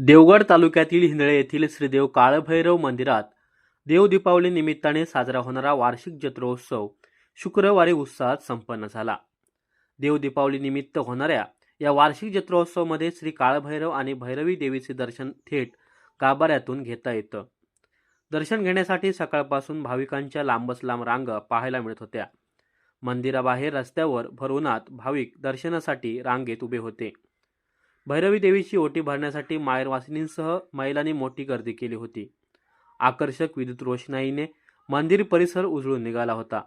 देवगड तालुक्यातील हिंदळे येथील श्रीदेव काळभैरव मंदिरात देव दीपावली निमित्ताने साजरा होणारा वार्षिक जत्रोत्सव शुक्रवारी उत्साहात संपन्न झाला. देव दीपावली निमित्त होणाऱ्या या वार्षिक जत्रोत्सवामध्ये श्री काळभैरव आणि भैरवी देवीचे दर्शन थेट गाभाऱ्यातून घेता येतं. दर्शन घेण्यासाठी सकाळपासून भाविकांच्या लांबच लांब रांगा पाहायला मिळत होत्या. मंदिराबाहेर रस्त्यावर भरवूनात भाविक दर्शनासाठी रांगेत उभे होते. भैरवी देवीची ओटी भरण्यासाठी मायरवासिनींसह महिलांनी मोठी गर्दी केली होती. आकर्षक विद्युत रोषणाईने मंदिर परिसर उजळून निघाला होता.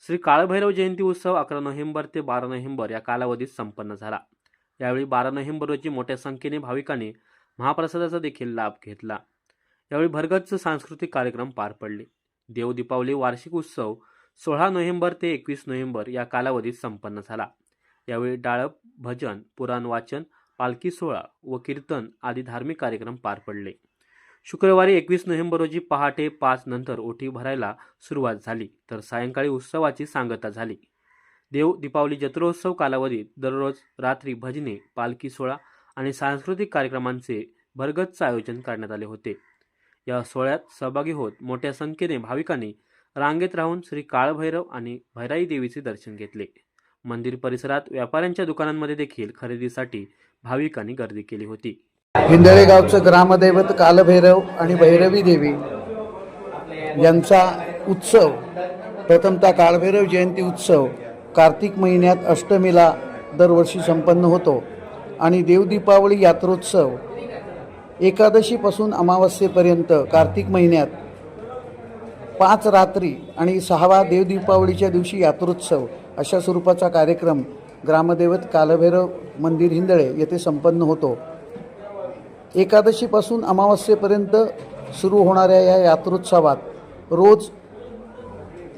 श्री काळभैरव जयंती उत्सव अकरा नोव्हेंबर ते बारा नोव्हेंबर या कालावधीत संपन्न झाला. यावेळी बारा नोव्हेंबर रोजी मोठ्या संख्येने भाविकांनी महाप्रसादाचा देखील लाभ घेतला. यावेळी भरगच्च सांस्कृतिक कार्यक्रम पार पडले. देव दीपावली वार्षिक उत्सव सोळा नोव्हेंबर ते एकवीस नोव्हेंबर या कालावधीत संपन्न झाला. यावेळी डाळप भजन पुराण वाचन पालखी सोहळा व कीर्तन आदी धार्मिक कार्यक्रम पार पडले. शुक्रवारी एकवीस नोव्हेंबर रोजी पहाटे पाच नंतर ओटी भरायला सुरुवात झाली तर सायंकाळी उत्सवाची सांगता झाली. देव दीपावली जत्रोत्सव कालावधीत दररोज रात्री भजने पालखी सोहळा आणि सांस्कृतिक कार्यक्रमांचे भरगच्च आयोजन करण्यात आले होते. या सोहळ्यात सहभागी होत मोठ्या संख्येने भाविकांनी रांगेत राहून श्री काळभैरव आणि भैराई देवीचे दर्शन घेतले. मंदिर परिसरात व्यापाऱ्यांच्या दुकानांमध्ये देखील खरेदीसाठी भाविकांनी गर्दी केली होती. हिंदळे गावचं ग्रामदैवत कालभैरव आणि भैरवी देवी यांचा उत्सव प्रथमतः काळभैरव जयंती उत्सव कार्तिक महिन्यात अष्टमीला दरवर्षी संपन्न होतो आणि देवदीपावली यात्रोत्सव एकादशीपासून अमावस्येपर्यंत कार्तिक महिन्यात पाच रात्री आणि सहावा देवदीपावलीच्या दिवशी यात्रोत्सव अशा स्वरूपाचा कार्यक्रम ग्रामदैवत कालभैरव मंदिर हिंदळे येथे संपन्न होतो. एकादशीपासून अमावस्येपर्यंत सुरू होणाऱ्या या यात्रोत्सवात रोज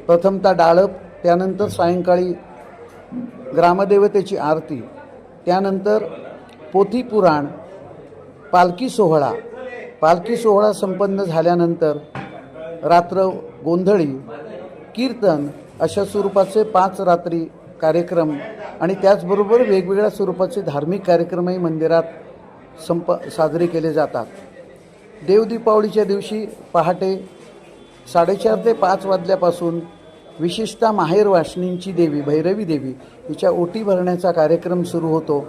प्रथमतः डाळप त्यानंतर सायंकाळी ग्रामदेवतेची आरती त्यानंतर पोथी पुराण पालखी सोहळा. पालखी सोहळा संपन्न झाल्यानंतर रात्र गोंधळी कीर्तन अशा स्वरूपाचे पाच रात्री कार्यक्रम आणि त्याचबरोबर वेगवेगळ्या स्वरूपाचे धार्मिक कार्यक्रमही मंदिरात संप साजरे केले जातात. देवदीपावलीच्या दिवशी पहाटे साडेचार ते पाच वाजल्यापासून विशेषतः माहेर वासनींची देवी भैरवी देवी हिच्या ओटी भरण्याचा कार्यक्रम सुरू होतो.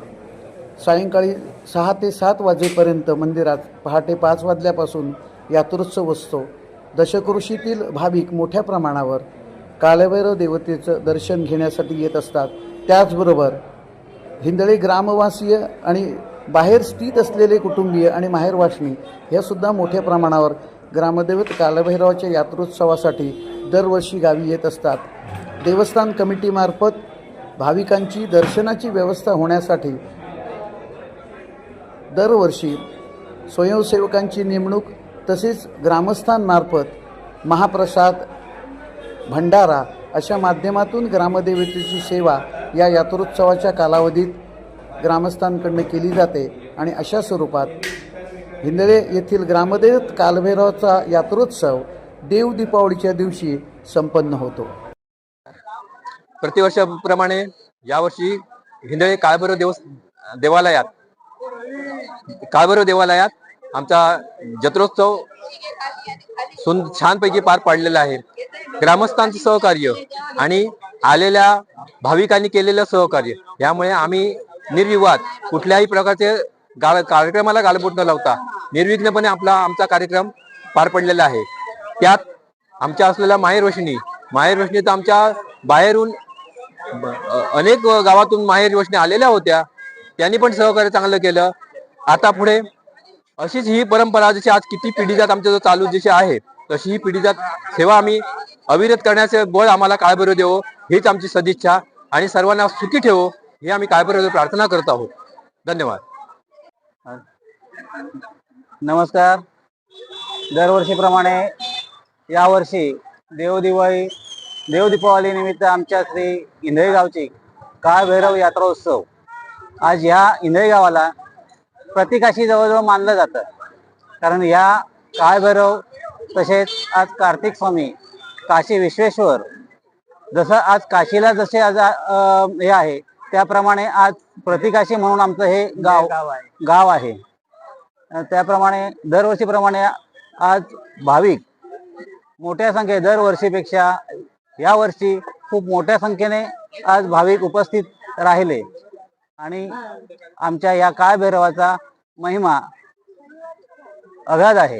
सायंकाळी सहा ते सात वाजेपर्यंत मंदिरात पहाटे पाच वाजल्यापासून यात्रोत्सव असतो. दशकृषीतील भाविक मोठ्या प्रमाणावर कालभैरव देवतेचं दर्शन घेण्यासाठी येत असतात. त्याचबरोबर हिंदळे ग्रामवासीय आणि बाहेर स्थित असलेले कुटुंबीय आणि माहेरवासनी ह्यासुद्धा मोठ्या प्रमाणावर ग्रामदैवत कालभैरवाच्या यात्रोत्सवासाठी दरवर्षी गावी येत असतात. देवस्थान कमिटीमार्फत भाविकांची दर्शनाची व्यवस्था होण्यासाठी दरवर्षी स्वयंसेवकांची नेमणूक तसेच ग्रामस्थांमार्फत महाप्रसाद भंडारा अशा माध्यमातून ग्रामदेवतेची सेवा या यात्रोत्सवाच्या कालावधीत ग्रामस्थांकडनं केली जाते आणि अशा स्वरूपात हिंदळे येथील ग्रामदेवत कालभैरवाचा यात्रोत्सव देव दीपावलीच्या दिवशी संपन्न होतो. प्रतिवर्षाप्रमाणे यावर्षी हिंदळे काळभैरव देव देवालयात काळभैरव देवालयात आमचा जत्रोत्सव सुंद छानपैकी पार पाडलेला आहे. ग्रामस्थांचं सहकार्य आणि आलेल्या भाविकांनी केलेलं सहकार्य. यामुळे आम्ही निर्विवाद कुठल्याही प्रकारचे गाळ कार्यक्रमाला गालबोट न लावता निर्विघ्नपणे आपला आमचा कार्यक्रम पार पडलेला आहे. त्यात आमच्या असलेल्या माहेर रोशनी माहेर रोशनी तर आमच्या बाहेरून अनेक गावातून माहेर रोशनी आलेल्या होत्या. त्यांनी पण सहकार्य चांगलं केलं. आता पुढे अशीच ही परंपरा जशी आज किती पिढीजात आमच्या जो चालू जशी आहे तशी ही पिढीजात सेवा आम्ही अविरत करण्याचे बळ आम्हाला काळभैरव देवो हीच आमची सदिच्छा आणि सर्वांना सुखी ठेवो ही आम्ही काळभैरव प्रार्थना करत आहोत. धन्यवाद. नमस्कार. दरवर्षीप्रमाणे यावर्षी देवदिवाळी देवदीपावली निमित्त आमच्या श्री इंधळी गावची काळभैरव यात्रा यात्रोत्सव आज ह्या इंधळी गावाला प्रतिकाशी जवळजवळ मानलं जातं. कारण ह्या काळभैरव तसेच आज कार्तिक स्वामी काशी विश्वेश्वर. जसं आज काशीला जसे आज हे आहे त्याप्रमाणे आज प्रतिकाशी म्हणून आमचं हे गाव गाव आहे. त्याप्रमाणे दरवर्षीप्रमाणे आज भाविक मोठ्या संख्येत दरवर्षीपेक्षा यावर्षी खूप मोठ्या संख्येने आज भाविक उपस्थित राहिले. आणि आमच्या या काळ भैरवाचा महिमा अगाध आहे.